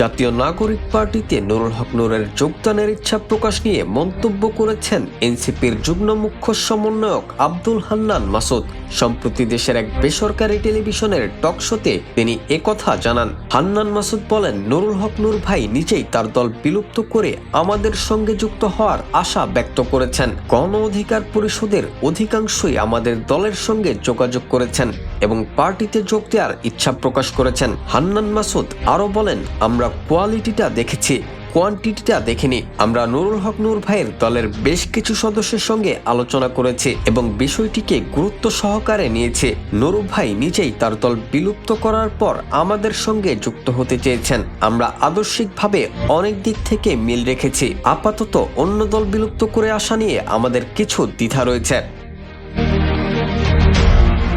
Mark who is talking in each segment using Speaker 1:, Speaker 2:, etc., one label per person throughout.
Speaker 1: জাতীয় নাগরিক পার্টিতে নুরুল হক নুরের যোগদানের ইচ্ছা প্রকাশ নিয়ে মন্তব্য করেছেন এনসিপির যুগ্ম মুখ্য সমন্বয়ক আব্দুল হান্নান মাসুদ। সম্প্রতি দেশের এক বেসরকারি টেলিভিশনের টক শোতে তিনি একথা জানান। হান্নান মাসুদ বলেন, নুরুল হক নূর ভাই নিজেই তার দল বিলুপ্ত করে আমাদের সঙ্গে যুক্ত হওয়ার আশা ব্যক্ত করেছেন। গণ অধিকার পরিষদের অধিকাংশই আমাদের দলের সঙ্গে যোগাযোগ করেছেন এবং পার্টিতে যোগ দেওয়ার ইচ্ছা প্রকাশ করেছেন। হান্নান মাসুদ আরও বলেন, আমরা কোয়ালিটিটা দেখেছি। কোয়ান্টিটিটা দেখিনি। আমরা নুরুল হক নূর ভাইয়ের দলের বেশ কিছু সদস্যের সঙ্গে আলোচনা করেছি এবং বিষয়টিকে গুরুত্ব সহকারে নিয়েছে। নুরু ভাই নিজেই তার দল বিলুপ্ত করার পর আমাদের সঙ্গে যুক্ত হতে চেয়েছেন। আমরা আদর্শিকভাবে অনেক দিক থেকে মিল রেখেছি। আপাতত অন্য দল বিলুপ্ত করে আসা নিয়ে আমাদের কিছু দ্বিধা রয়েছে।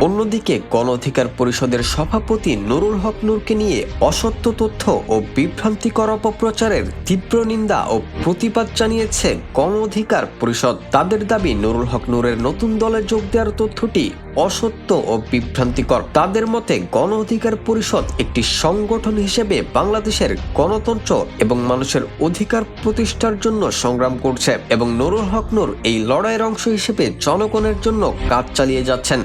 Speaker 1: অন্যদিকে গণ অধিকার পরিষদের সভাপতি নুরুল হক নূরকে নিয়ে অসত্য তথ্য ও বিভ্রান্তিকর অপপ্রচারের তীব্র নিন্দা ও প্রতিবাদ জানিয়েছে গণ অধিকার পরিষদ। তাদের দাবি, নুরুল হক নূরের নতুন দলে যোগ দেওয়ার তথ্যটি অসত্য ও বিভ্রান্তিকর। তাদের মতে গণ অধিকার পরিষদ একটি সংগঠন হিসেবে বাংলাদেশের গণতন্ত্র এবং মানুষের অধিকার প্রতিষ্ঠার জন্য সংগ্রাম করছে এবং নুরুল হক নূর এই লড়াইয়ের অংশ হিসেবে জনগণের জন্য কাজ চালিয়ে যাচ্ছেন।